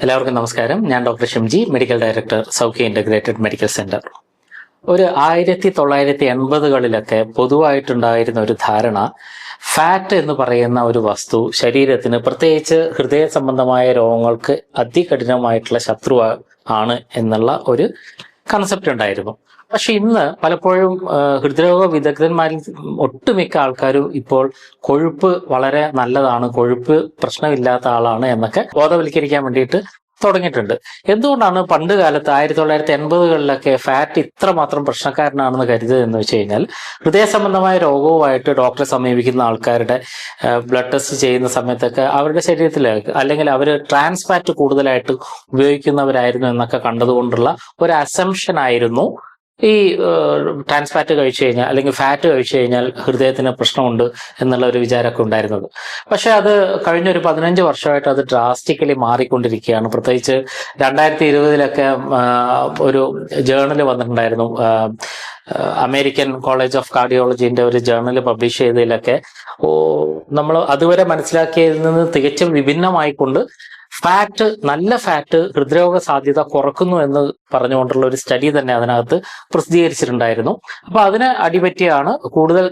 എല്ലാവർക്കും നമസ്കാരം. ഞാൻ doctor Shimji medical director Saukhya integrated medical centre ഒരു ആയിരത്തി തൊള്ളായിരത്തി എൺപതുകളിലൊക്കെ പൊതുവായിട്ടുണ്ടായിരുന്ന ഒരു ധാരണ ഫാറ്റ് എന്ന് പറയുന്ന ഒരു വസ്തു ശരീരത്തിന് പ്രത്യേകിച്ച് ഹൃദയ സംബന്ധമായ രോഗങ്ങൾക്ക് അതികഠിനമായിട്ടുള്ള ശത്രു ആണ് എന്നുള്ള ഒരു കൺസെപ്റ്റ് ഉണ്ടായിരുന്നു. പക്ഷെ ഇന്ന് പലപ്പോഴും ഹൃദ്രോഗ വിദഗ്ധന്മാരിൽ ഒട്ടുമിക്ക ആൾക്കാരും ഇപ്പോൾ കൊഴുപ്പ് വളരെ നല്ലതാണ് കൊഴുപ്പ് പ്രശ്നമില്ലാത്ത ആളാണ് എന്നൊക്കെ ബോധവൽക്കരിക്കാൻ വേണ്ടിയിട്ട് തുടങ്ങിയിട്ടുണ്ട്. എന്തുകൊണ്ടാണ് പണ്ട് കാലത്ത് ആയിരത്തി തൊള്ളായിരത്തി എൺപതുകളിലൊക്കെ ഫാറ്റ് ഇത്രമാത്രം പ്രശ്നക്കാരനാണെന്ന് കരുതുക എന്ന് വെച്ച് കഴിഞ്ഞാൽ ഹൃദയ സംബന്ധമായ രോഗവുമായിട്ട് ഡോക്ടറെ സമീപിക്കുന്ന ആൾക്കാരുടെ ബ്ലഡ് ടെസ്റ്റ് ചെയ്യുന്ന സമയത്തൊക്കെ അവരുടെ ശരീരത്തിൽ അല്ലെങ്കിൽ അവർ ട്രാൻസ് ഫാറ്റ് കൂടുതലായിട്ട് ഉപയോഗിക്കുന്നവരായിരുന്നു എന്നൊക്കെ കണ്ടതുകൊണ്ടുള്ള ഒരു അസംഷൻ ആയിരുന്നു ഈ ട്രാൻസ് ഫാറ്റ് കഴിച്ചു കഴിഞ്ഞാൽ അല്ലെങ്കിൽ ഫാറ്റ് കഴിച്ചു കഴിഞ്ഞാൽ ഹൃദയത്തിന് പ്രശ്നമുണ്ട് എന്നുള്ള ഒരു വിചാരമൊക്കെ ഉണ്ടായിരുന്നത്. പക്ഷെ അത് കഴിഞ്ഞ ഒരു പതിനഞ്ച് വർഷമായിട്ട് അത് ഡ്രാസ്റ്റിക്കലി മാറിക്കൊണ്ടിരിക്കുകയാണ്. പ്രത്യേകിച്ച് രണ്ടായിരത്തി ഇരുപതിലൊക്കെ ഒരു ജേണൽ വന്നിട്ടുണ്ടായിരുന്നു. അമേരിക്കൻ കോളേജ് ഓഫ് കാർഡിയോളജിന്റെ ഒരു ജേണൽ പബ്ലിഷ് ചെയ്തതിലൊക്കെ. നമ്മൾ അതുവരെ മനസ്സിലാക്കിയതിൽ നിന്ന് തികച്ചും വിഭിന്നമായിക്കൊണ്ട് ഫാറ്റ് നല്ല ഫാറ്റ് ഹൃദ്രോഗ സാധ്യത കുറക്കുന്നു എന്ന് പറഞ്ഞുകൊണ്ടുള്ള ഒരു സ്റ്റഡി തന്നെ അതിനകത്ത് പ്രസിദ്ധീകരിച്ചിട്ടുണ്ടായിരുന്നു. അപ്പൊ അതിനെ അടിപറ്റിയാണ് കൂടുതൽ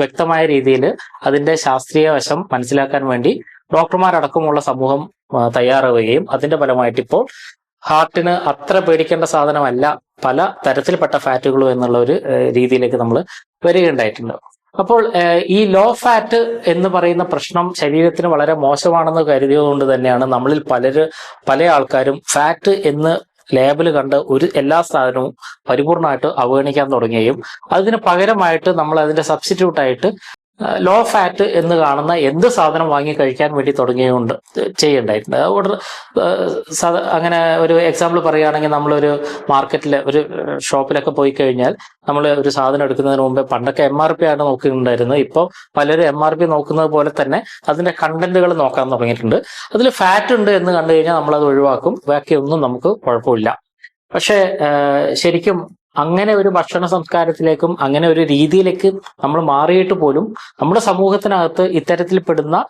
വ്യക്തമായ രീതിയിൽ അതിന്റെ ശാസ്ത്രീയ വശം മനസ്സിലാക്കാൻ വേണ്ടി ഡോക്ടർമാരടക്കമുള്ള സമൂഹം തയ്യാറാവുകയും അതിന്റെ ഫലമായിട്ട് ഇപ്പോൾ ഹാർട്ടിന് അത്ര പേടിക്കേണ്ട സാധനമല്ല പല തരത്തിൽപ്പെട്ട ഫാറ്റുകളും എന്നുള്ള ഒരു രീതിയിലേക്ക് നമ്മൾ വരികയുണ്ടായിട്ടുണ്ട്. അപ്പോൾ ഈ ലോ ഫാറ്റ് എന്ന് പറയുന്ന പ്രശ്നം ശരീരത്തിന് വളരെ മോശമാണെന്ന് കരുതിയതുകൊണ്ട് തന്നെയാണ് നമ്മളിൽ പലര് പല ആൾക്കാരും ഫാറ്റ് എന്ന് ലേബൽ കണ്ട് ഒരു എല്ലാ സാധനവും പരിപൂർണമായിട്ട് അവഗണിക്കാൻ തുടങ്ങുകയും അതിന് പകരമായിട്ട് നമ്മൾ അതിന്റെ സബ്സ്റ്റിറ്റ്യൂട്ട് ആയിട്ട് ലോ ഫാറ്റ് എന്ന് കാണുന്ന എന്ത് സാധനം വാങ്ങി കഴിക്കാൻ വേണ്ടി തുടങ്ങിയുകൊണ്ട് ചെയ്യണ്ടായിട്ടുണ്ട്. അങ്ങനെ ഒരു എക്സാമ്പിൾ പറയുകയാണെങ്കിൽ നമ്മളൊരു മാർക്കറ്റിൽ ഒരു ഷോപ്പിലൊക്കെ പോയി കഴിഞ്ഞാൽ നമ്മൾ ഒരു സാധനം എടുക്കുന്നതിന് മുമ്പേ പണ്ടൊക്കെ എം ആർ പി ആണ് നോക്കിയിട്ടുണ്ടായിരുന്നത്. ഇപ്പോൾ പലരും എം ആർ പി നോക്കുന്നത് പോലെ തന്നെ അതിന്റെ കണ്ടന്റുകൾ നോക്കാൻ തുടങ്ങിയിട്ടുണ്ട്. അതിൽ ഫാറ്റ് ഉണ്ട് എന്ന് കണ്ടു കഴിഞ്ഞാൽ നമ്മൾ അത് ഒഴിവാക്കും ബാക്കിയൊന്നും നമുക്ക് കുഴപ്പമില്ല. പക്ഷേ ശരിക്കും അങ്ങനെ ഒരു ഭക്ഷണ സംസ്കാരത്തിലേക്കും അങ്ങനെ ഒരു രീതിയിലേക്ക് നമ്മൾ മാറിയിട്ട് പോലും നമ്മുടെ സമൂഹത്തിനകത്ത് ഇത്തരത്തിൽപ്പെടുന്ന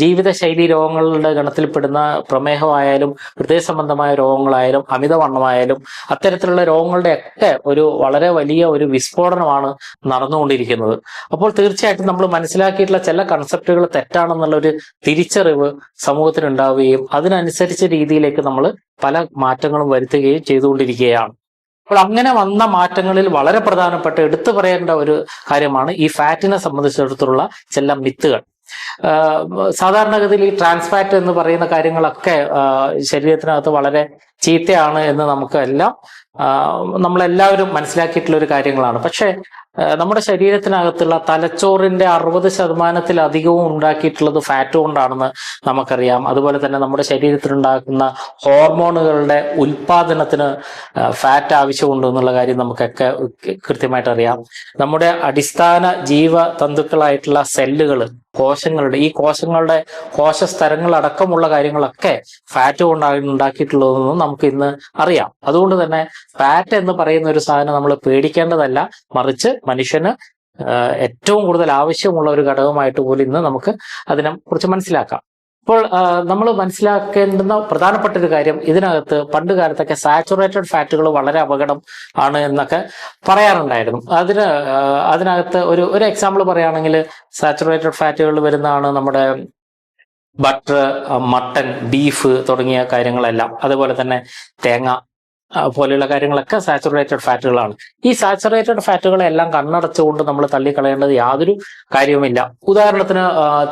ജീവിതശൈലി രോഗങ്ങളുടെ ഗണത്തിൽപ്പെടുന്ന പ്രമേഹമായാലും ഹൃദയ സംബന്ധമായ രോഗങ്ങളായാലും അമിതവണ്ണമായാലും അത്തരത്തിലുള്ള രോഗങ്ങളുടെ ഒക്കെ ഒരു വളരെ വലിയ ഒരു വിസ്ഫോടനമാണ് നടന്നുകൊണ്ടിരിക്കുന്നത്. അപ്പോൾ തീർച്ചയായിട്ടും നമ്മൾ മനസ്സിലാക്കിയിട്ടുള്ള ചില കൺസെപ്റ്റുകൾ തെറ്റാണെന്നുള്ള ഒരു തിരിച്ചറിവ് സമൂഹത്തിനുണ്ടാവുകയും അതിനനുസരിച്ച രീതിയിലേക്ക് നമ്മൾ പല മാറ്റങ്ങളും വരുത്തുകയും ചെയ്തുകൊണ്ടിരിക്കുകയാണ്. അപ്പോൾ അങ്ങനെ വന്ന മാറ്റങ്ങളിൽ വളരെ പ്രധാനപ്പെട്ട എടുത്തു പറയേണ്ട ഒരു കാര്യമാണ് ഈ ഫാറ്റിനെ സംബന്ധിച്ചിടത്തോളം ചില മിത്തുകൾ. സാധാരണഗതിയിൽ ഈ ട്രാൻസ്ഫാറ്റ് എന്ന് പറയുന്ന കാര്യങ്ങളൊക്കെ ശരീരത്തിനകത്ത് വളരെ ചീത്തയാണ് എന്ന് നമുക്ക് എല്ലാം നമ്മളെല്ലാവരും മനസ്സിലാക്കിയിട്ടുള്ള ഒരു കാര്യങ്ങളാണ്. പക്ഷേ നമ്മുടെ ശരീരത്തിനകത്തുള്ള തലച്ചോറിന്റെ അറുപത് ശതമാനത്തിലധികവും ഉണ്ടാക്കിയിട്ടുള്ളത് ഫാറ്റ് കൊണ്ടാണെന്ന് നമുക്കറിയാം. അതുപോലെ തന്നെ നമ്മുടെ ശരീരത്തിലുണ്ടാക്കുന്ന ഹോർമോണുകളുടെ ഉൽപാദനത്തിന് ഫാറ്റ് ആവശ്യമുണ്ട് എന്നുള്ള കാര്യം നമുക്കൊക്കെ കൃത്യമായിട്ട് അറിയാം. നമ്മുടെ അടിസ്ഥാന ജീവ തന്തുക്കളായിട്ടുള്ള സെല്ലുകൾ കോശങ്ങളുടെ ഈ കോശങ്ങളുടെ കോശസ്തരങ്ങൾ അടക്കമുള്ള കാര്യങ്ങളൊക്കെ ഫാറ്റ് കൊണ്ടാണ് ഉണ്ടാക്കിയിട്ടുള്ളതെന്ന് നമുക്ക് ഇന്ന് അറിയാം. അതുകൊണ്ട് തന്നെ ഫാറ്റ് എന്ന് പറയുന്ന ഒരു സാധനം നമ്മൾ പേടിക്കേണ്ടതല്ല. മറിച്ച് മനുഷ്യന് ഏറ്റവും കൂടുതൽ ആവശ്യമുള്ള ഒരു ഘടകമായിട്ട് പോലും ഇന്ന് നമുക്ക് അതിനെ കുറിച്ച് മനസ്സിലാക്കാം. അപ്പോൾ നമ്മൾ മനസ്സിലാക്കേണ്ടുന്ന പ്രധാനപ്പെട്ട ഒരു കാര്യം ഇതിനകത്ത് പണ്ട് കാലത്തൊക്കെ സാച്ചുറേറ്റഡ് ഫാറ്റുകൾ വളരെ അപകടം ആണ് എന്നൊക്കെ പറയാറുണ്ടായിരുന്നു. അതിന് അതിനകത്ത് ഒരു ഒരു എക്സാമ്പിൾ പറയുകയാണെങ്കിൽ സാച്ചുറേറ്റഡ് ഫാറ്റുകൾ വരുന്നതാണ് നമ്മുടെ ബട്ടർ മട്ടൻ ബീഫ് തുടങ്ങിയ കാര്യങ്ങളെല്ലാം. അതുപോലെ തന്നെ തേങ്ങ പോലെയുള്ള കാര്യങ്ങളൊക്കെ സാച്ചുറേറ്റഡ് ഫാറ്റുകളാണ്. ഈ സാച്ചുറേറ്റഡ് ഫാറ്റുകളെല്ലാം കണ്ണടച്ചുകൊണ്ട് നമ്മൾ തള്ളിക്കളയേണ്ടത് യാതൊരു കാര്യവുമില്ല. ഉദാഹരണത്തിന്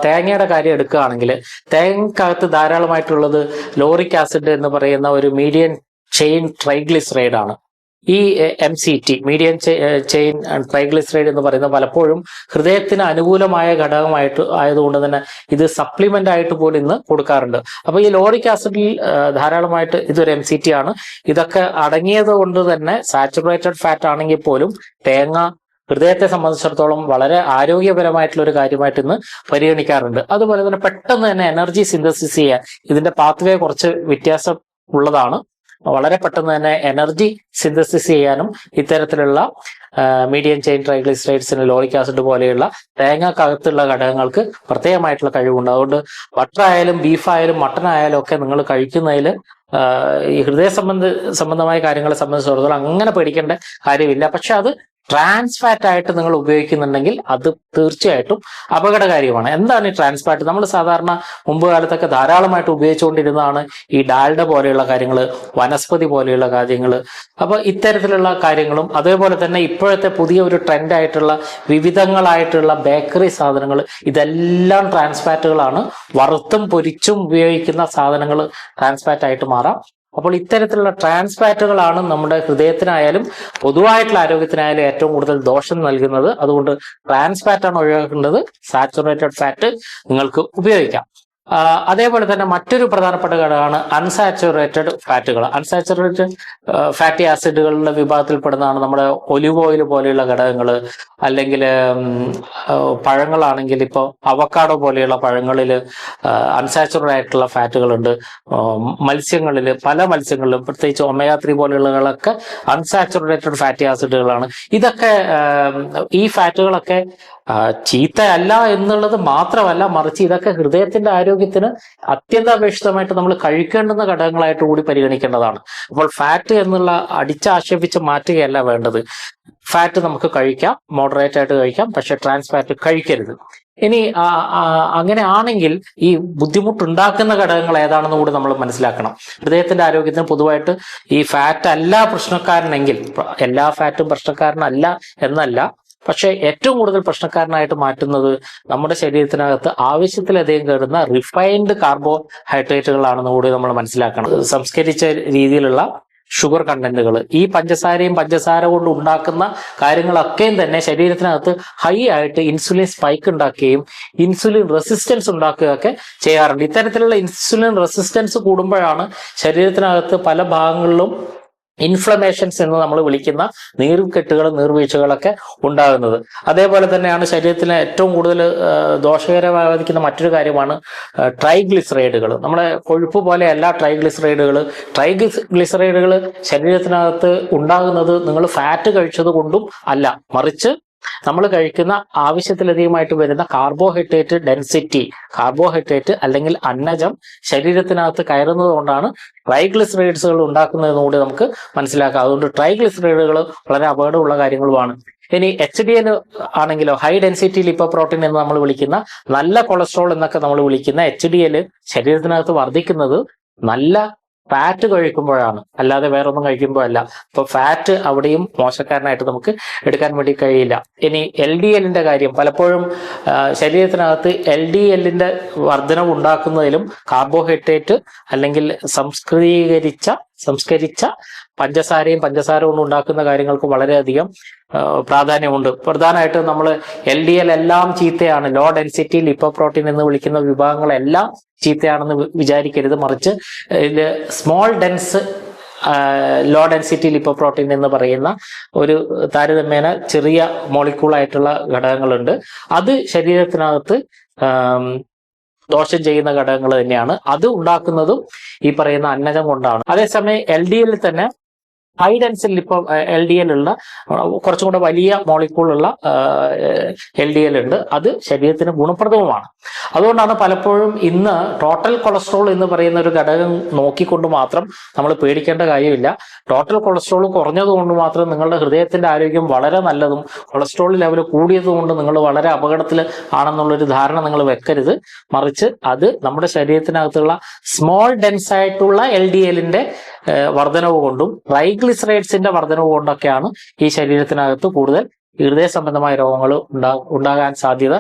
തേങ്ങയുടെ കാര്യം എടുക്കുകയാണെങ്കിൽ തേങ്ങക്കകത്ത് ധാരാളമായിട്ടുള്ളത് ലോറിക് ആസിഡ് എന്ന് പറയുന്ന ഒരു മീഡിയൻ ചെയിൻ ട്രൈഗ്ലിസറൈഡ് ആണ് ഈ M C T median chain triglyceride എന്ന് പറയുന്നത് പലപ്പോഴും ഹൃദയത്തിന് അനുകൂലമായ ഘടകമായിട്ട് ആയതുകൊണ്ട് തന്നെ ഇത് സപ്ലിമെന്റ് ആയിട്ട് പോലും ഇന്ന് കൊടുക്കാറുണ്ട്. അപ്പൊ ഈ ലോറിക് ആസിഡിൽ ധാരാളമായിട്ട് ഇതൊരു എം സി ടി ആണ്. ഇതൊക്കെ അടങ്ങിയത് കൊണ്ട് തന്നെ സാച്ചുറേറ്റഡ് ഫാറ്റ് ആണെങ്കിൽ പോലും തേങ്ങ ഹൃദയത്തെ സംബന്ധിച്ചിടത്തോളം വളരെ ആരോഗ്യപരമായിട്ടുള്ള ഒരു കാര്യമായിട്ട് ഇന്ന് പരിഗണിക്കാറുണ്ട്. അതുപോലെ തന്നെ പെട്ടെന്ന് തന്നെ എനർജി സിന്തസിസ് ചെയ്യാൻ ഇതിന്റെ പാത്വേ കുറച്ച് വ്യത്യാസം ഉള്ളതാണ്. വളരെ പെട്ടെന്ന് തന്നെ എനർജി സിന്തസിസ് ചെയ്യാനും ഇത്തരത്തിലുള്ള മീഡിയം ചെയിൻ ട്രൈഗ്ലിസറൈഡ്സിന് ലോറിക് ആസിഡ് പോലെയുള്ള തേങ്ങക്കകത്തുള്ള ഘടകങ്ങൾക്ക് പ്രത്യേകമായിട്ടുള്ള കഴിവുണ്ട്. അതുകൊണ്ട് ബട്ടർ ആയാലും ബീഫ് ആയാലും മട്ടൺ ആയാലും ഒക്കെ നിങ്ങൾ കഴിക്കുന്നതിൽ ഈ ഹൃദയ സംബന്ധ സംബന്ധമായ കാര്യങ്ങളെ സംബന്ധിച്ചിടത്തോളം അങ്ങനെ പേടിക്കേണ്ട കാര്യമില്ല. പക്ഷെ അത് ട്രാൻസ് ഫാറ്റ് ആയിട്ട് നിങ്ങൾ ഉപയോഗിക്കുന്നുണ്ടെങ്കിൽ അത് തീർച്ചയായിട്ടും അപകടകാര്യമാണ്. എന്താണ് ഈ ട്രാൻസ് ഫാറ്റ് നമ്മൾ സാധാരണ മുമ്പ് കാലത്തൊക്കെ ധാരാളമായിട്ട് ഉപയോഗിച്ചുകൊണ്ടിരുന്നതാണ് ഈ ഡാൽഡ പോലെയുള്ള കാര്യങ്ങൾ വനസ്പതി പോലെയുള്ള കാര്യങ്ങൾ. അപ്പോൾ ഇത്തരത്തിലുള്ള കാര്യങ്ങളും അതേപോലെ തന്നെ ഇപ്പോഴത്തെ പുതിയ ഒരു ട്രെൻഡായിട്ടുള്ള വിവിധങ്ങളായിട്ടുള്ള ബേക്കറി സാധനങ്ങൾ ഇതെല്ലാം ട്രാൻസ് ഫാറ്റുകളാണ് വറുത്തും പൊരിച്ചും ഉപയോഗിക്കുന്ന സാധനങ്ങൾ ട്രാൻസ് ഫാറ്റ് ആയിട്ട് മാറാം. അപ്പോൾ ഇത്തരത്തിലുള്ള ട്രാൻസ് ഫാറ്റുകളാണ് നമ്മുടെ ഹൃദയത്തിനായാലും പൊതുവായിട്ടുള്ള ആരോഗ്യത്തിനായാലും ഏറ്റവും കൂടുതൽ ദോഷം നൽകുന്നത്. അതുകൊണ്ട് ട്രാൻസ് ഫാറ്റ് ഒഴിവാക്കേണ്ടത്. സാച്ചുറേറ്റഡ് ഫാറ്റ് നിങ്ങൾക്ക് ഉപയോഗിക്കാം. അതേപോലെ തന്നെ മറ്റൊരു പ്രധാനപ്പെട്ട ഘടകമാണ് അൺസാച്ചുറേറ്റഡ് ഫാറ്റുകൾ അൺസാച്ചുറേറ്റഡ് ഫാറ്റി ആസിഡുകളുടെ വിഭാഗത്തിൽപ്പെടുന്നതാണ് നമ്മുടെ ഒലിവ് ഓയിൽ പോലെയുള്ള ഘടകങ്ങൾ അല്ലെങ്കിൽ പഴങ്ങളാണെങ്കിൽ ഇപ്പോൾ അവക്കാടോ പോലെയുള്ള പഴങ്ങളിൽ അൺസാച്ചുറേറ്റഡ് ആയിട്ടുള്ള ഫാറ്റുകളുണ്ട് മത്സ്യങ്ങളിൽ പല മത്സ്യങ്ങളിലും പ്രത്യേകിച്ച് ഒമേഗ ത്രീ പോലെയുള്ളതൊക്കെ അൺസാച്ചുറേറ്റഡ് ഫാറ്റി ആസിഡുകളാണ് ഇതൊക്കെ ഈ ഫാറ്റുകളൊക്കെ ചീത്തയല്ല എന്നുള്ളത് മാത്രമല്ല മറിച്ച് ഇതൊക്കെ ഹൃദയത്തിന്റെ ആരോഗ്യത്തിന് അത്യന്താപേക്ഷിതമായിട്ട് നമ്മൾ കഴിക്കേണ്ടുന്ന ഘടകങ്ങളായിട്ട് കൂടി പരിഗണിക്കേണ്ടതാണ്. അപ്പോൾ ഫാറ്റ് എന്നുള്ള അടിച്ചാക്ഷേപിച്ച് മാറ്റുകയല്ല വേണ്ടത്. ഫാറ്റ് നമുക്ക് കഴിക്കാം മോഡറേറ്റ് ആയിട്ട് കഴിക്കാം പക്ഷെ ട്രാൻസ് ഫാറ്റ് കഴിക്കരുത്. ഇനി അങ്ങനെ ആണെങ്കിൽ ഈ ബുദ്ധിമുട്ടുണ്ടാക്കുന്ന ഘടകങ്ങൾ ഏതാണെന്ന് കൂടി നമ്മൾ മനസ്സിലാക്കണം. ഹൃദയത്തിന്റെ ആരോഗ്യത്തിന് പൊതുവായിട്ട് ഈ ഫാറ്റ് അല്ല പ്രശ്നക്കാരനെങ്കിൽ എല്ലാ ഫാറ്റും പ്രശ്നക്കാരനല്ല എന്നല്ല പക്ഷെ ഏറ്റവും കൂടുതൽ പ്രശ്നക്കാരനായിട്ട് മാറ്റുന്നത് നമ്മുടെ ശരീരത്തിനകത്ത് ആവശ്യത്തിലധികം കയറുന്ന റിഫൈൻഡ് കാർബോഹൈഡ്രേറ്റുകളാണെന്ന് കൂടി നമ്മൾ മനസ്സിലാക്കണം. സംസ്കരിച്ച രീതിയിലുള്ള ഷുഗർ കണ്ടന്റുകൾ ഈ പഞ്ചസാരയും പഞ്ചസാര കൊണ്ട് ഉണ്ടാക്കുന്ന കാര്യങ്ങളൊക്കെയും തന്നെ ശരീരത്തിനകത്ത് ഹൈ ആയിട്ട് ഇൻസുലിൻ സ്പൈക്ക് ഉണ്ടാക്കുകയും ഇൻസുലിൻ റെസിസ്റ്റൻസ് ഉണ്ടാക്കുകയൊക്കെ ചെയ്യാറുണ്ട്. ഇത്തരത്തിലുള്ള ഇൻസുലിൻ റെസിസ്റ്റൻസ് കൂടുമ്പോഴാണ് ശരീരത്തിനകത്ത് പല ഭാഗങ്ങളിലും ഇൻഫ്ലമേഷൻസ് എന്ന് നമ്മൾ വിളിക്കുന്ന നീർക്കെട്ടുകളും നീർവീഴ്ചകളൊക്കെ ഉണ്ടാകുന്നത്. അതേപോലെ തന്നെയാണ് ശരീരത്തിന് ഏറ്റവും കൂടുതൽ ദോഷകരമായി ബാധിക്കുന്ന മറ്റൊരു കാര്യമാണ് ട്രൈഗ്ലിസറൈഡുകൾ. നമ്മുടെ കൊഴുപ്പ് പോലെ പോലെയല്ല ട്രൈഗ്ലിസറൈഡുകൾ ട്രൈഗ്ലിസറൈഡുകൾ ശരീരത്തിനകത്ത് ഉണ്ടാകുന്നത് നിങ്ങൾ ഫാറ്റ് കഴിച്ചത് കൊണ്ടും അല്ല മറിച്ച് നമ്മൾ കഴിക്കുന്ന ആവശ്യത്തിലധികമായിട്ട് വരുന്ന കാർബോഹൈഡ്രേറ്റ് ഡെൻസിറ്റി കാർബോഹൈഡ്രേറ്റ് അല്ലെങ്കിൽ അന്നജം ശരീരത്തിനകത്ത് കയറുന്നത് കൊണ്ടാണ് ട്രൈഗ്ലിസറൈഡ്സുകൾ ഉണ്ടാക്കുന്നതെന്ന് കൂടി നമുക്ക് മനസ്സിലാക്കാം. അതുകൊണ്ട് ട്രൈഗ്ലിസറൈഡുകൾ വളരെ അപകടമുള്ള കാര്യങ്ങളുമാണ്. ഇനി എച്ച് ഡി എൻ ആണെങ്കിലോ ഹൈ ഡെൻസിറ്റി ലിപ്പോ പ്രോട്ടീൻ എന്ന് നമ്മൾ വിളിക്കുന്ന നല്ല കൊളസ്ട്രോൾ എന്നൊക്കെ നമ്മൾ വിളിക്കുന്ന എച്ച് ഡി എൽ ശരീരത്തിനകത്ത് വർദ്ധിക്കുന്നത് നല്ല ഫാറ്റ് കഴിക്കുമ്പോഴാണ്. അല്ലാതെ വേറൊന്നും കഴിക്കുമ്പോഴല്ല. അപ്പൊ ഫാറ്റ് അവിടെയും മോശക്കാരനായിട്ട് നമുക്ക് എടുക്കാൻ വേണ്ടി കഴിയില്ല. ഇനി എൽ ഡി എല്ലിന്റെ കാര്യം. പലപ്പോഴും ശരീരത്തിനകത്ത് എൽ ഡി എല്ലിന്റെ വർധനവ് ഉണ്ടാക്കുന്നതിലും കാർബോഹൈഡ്രേറ്റ് അല്ലെങ്കിൽ സംസ്കൃതീകരിച്ച സംസ്കരിച്ച പഞ്ചസാരയും പഞ്ചസാര കൊണ്ട് ഉണ്ടാക്കുന്ന കാര്യങ്ങൾക്ക് വളരെയധികം പ്രാധാന്യമുണ്ട്. പ്രധാനമായിട്ടും നമ്മൾ എൽ ഡി എൽ എല്ലാം ചീത്തയാണ്. ലോ ഡെൻസിറ്റി ലിപ്പോ പ്രോട്ടീൻ എന്ന് വിളിക്കുന്ന വിഭാഗങ്ങളെല്ലാം ചീത്തയാണെന്ന് വിചാരിക്കരുത്. മറിച്ച് ഇതിൽ small dense low density lipoprotein എന്ന് പറയുന്ന ഒരു താരതമ്യേന ചെറിയ മോളിക്യൂൾ ആയിട്ടുള്ള ഘടകങ്ങളുണ്ട്. അത് ശരീരത്തിനകത്ത് ദോഷം ചെയ്യുന്ന ഘടകങ്ങൾ തന്നെയാണ്. അത് ഉണ്ടാക്കുന്നതും ഈ പറയുന്ന അന്നജം കൊണ്ടാണ്. അതേസമയം എൽ ഡി തന്നെ ഹൈ ഡെൻസിൽ ഇപ്പം എൽ ഡി എൽ ഉള്ള കുറച്ചും കൂടെ വലിയ മോളിക്കൂളുള്ള എൽ ഡി എൽ ഉണ്ട്. അത് ശരീരത്തിന് ഗുണപ്രദവുമാണ്. അതുകൊണ്ടാണ് പലപ്പോഴും ഇന്ന് ടോട്ടൽ കൊളസ്ട്രോൾ എന്ന് പറയുന്ന ഒരു ഘടകം നോക്കിക്കൊണ്ട് മാത്രം നമ്മൾ പേടിക്കേണ്ട കാര്യമില്ല. ടോട്ടൽ കൊളസ്ട്രോൾ കുറഞ്ഞതുകൊണ്ട് മാത്രം നിങ്ങളുടെ ഹൃദയത്തിന്റെ ആരോഗ്യം വളരെ നല്ലതും കൊളസ്ട്രോൾ ലെവൽ കൂടിയതുകൊണ്ട് നിങ്ങൾ വളരെ അപകടത്തിൽ ആണെന്നുള്ളൊരു ധാരണ നിങ്ങൾ വെക്കരുത്. മറിച്ച് അത് നമ്മുടെ ശരീരത്തിനകത്തുള്ള സ്മോൾ ഡെൻസ് ആയിട്ടുള്ള എൽ ഡി എല്ലിന്റെ വർധനവ് കൊണ്ടും ട്രൈഗ്ലിസറൈഡ്സിന്റെ വർധനവ് കൊണ്ടൊക്കെയാണ് ഈ ശരീരത്തിനകത്ത് കൂടുതൽ ഹൃദയ സംബന്ധമായ രോഗങ്ങൾ ഉണ്ടാ ഉണ്ടാകാൻ സാധ്യത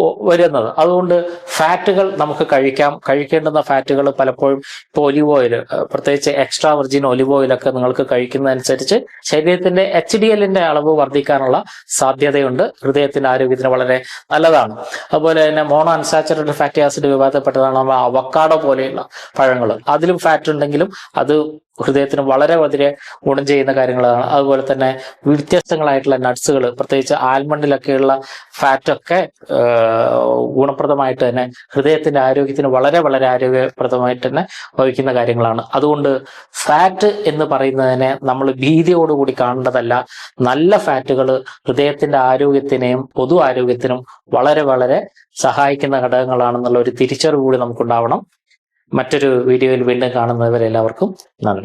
വരുന്നത്. അതുകൊണ്ട് ഫാറ്റുകൾ നമുക്ക് കഴിക്കാം. കഴിക്കേണ്ടുന്ന ഫാറ്റുകൾ പലപ്പോഴും ഇപ്പോൾ ഒലിവ് ഓയിൽ പ്രത്യേകിച്ച് എക്സ്ട്രാ വെർജിൻ ഒലിവ് ഓയിലൊക്കെ നിങ്ങൾക്ക് കഴിക്കുന്നതനുസരിച്ച് ശരീരത്തിന്റെ എച്ച് ഡി എല്ലിന്റെ അളവ് വർദ്ധിക്കാനുള്ള സാധ്യതയുണ്ട്. ഹൃദയത്തിന്റെ ആരോഗ്യത്തിന് വളരെ നല്ലതാണ്. അതുപോലെ തന്നെ മോണോ അൺസാച്ചുറേറ്റഡ് ഫാറ്റി ആസിഡ് വിഭാഗത്തിൽപ്പെട്ടതാണ് അവക്കാഡോ പോലെയുള്ള പഴങ്ങൾ. അതിലും ഫാറ്റ് ഉണ്ടെങ്കിലും അത് ഹൃദയത്തിന് വളരെ വളരെ ഗുണം ചെയ്യുന്ന കാര്യങ്ങളാണ്. അതുപോലെ തന്നെ വ്യത്യസ്തങ്ങളായിട്ടുള്ള നട്ട്സുകൾ പ്രത്യേകിച്ച് ആൽമണ്ടിലൊക്കെയുള്ള ഫാറ്റൊക്കെ ഗുണപ്രദമായിട്ട് തന്നെ ഹൃദയത്തിന്റെ ആരോഗ്യത്തിന് വളരെ വളരെ ആരോഗ്യപ്രദമായിട്ട് തന്നെ വഹിക്കുന്ന കാര്യങ്ങളാണ്. അതുകൊണ്ട് ഫാറ്റ് എന്ന് പറയുന്നതിനെ നമ്മൾ ഭീതിയോടുകൂടി കാണേണ്ടതല്ല നല്ല ഫാറ്റുകൾ ഹൃദയത്തിന്റെ ആരോഗ്യത്തിനെയും പൊതു ആരോഗ്യത്തിനും വളരെ വളരെ സഹായിക്കുന്ന ഘടകങ്ങളാണെന്നുള്ള ഒരു തിരിച്ചറിവ് കൂടി നമുക്കുണ്ടാവണം. മറ്റൊരു വീഡിയോയിൽ വീണ്ടും കാണുന്നവരെല്ലാവർക്കും നന്ദി.